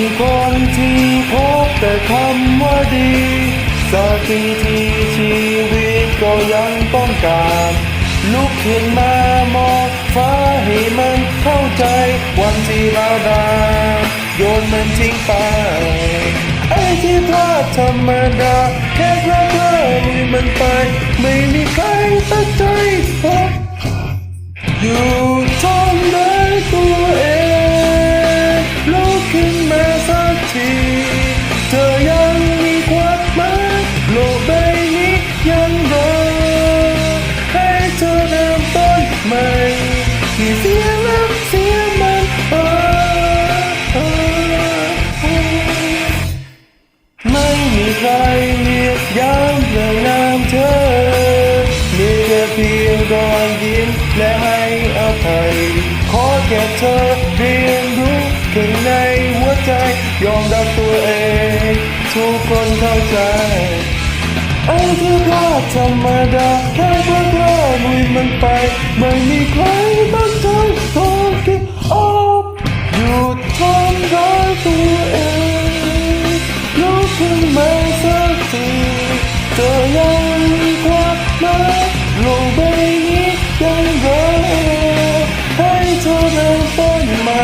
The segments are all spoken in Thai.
กี่คนที่พบแต่คำว่าดีสักทีที่ชีวิตก็ยังต้องการลุกขึ้นมามองฟ้าให้มันเข้าใจ วันที่เราดาโยนมันทิ้งไปไอ้ที่พลาดธรรมดา แค่กระเพื่อมมันไป ไม่มีใครตั้งใจพบอยู่ ทีเธอยังมีความหมายโลกใบนี้ยังรอให้เธอเริ่มต้นใหม่ที่เสียแล้วเสียมันไปไม่มีใครเรียกย้ำเรื่องนามเธอ มีแค่เพียงรอยยิ้มและให้อภัย ขอแค่เธอเรียนรู้ข้างใน ยอมรับตัวเอง ทุกคนเข้าใจไอ้ที่พลาดธรรมดาแค่เพราะว่าลุยมันไป ไม่มีใครตั้งใจต้องเก็บออกหยุดทำร้ายตัวเองลุกขึ้นมาสักทีเธอยังความหมายโลกใบนี้ยังรอให้เธอเริ่มต้นใหม่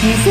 ที่เส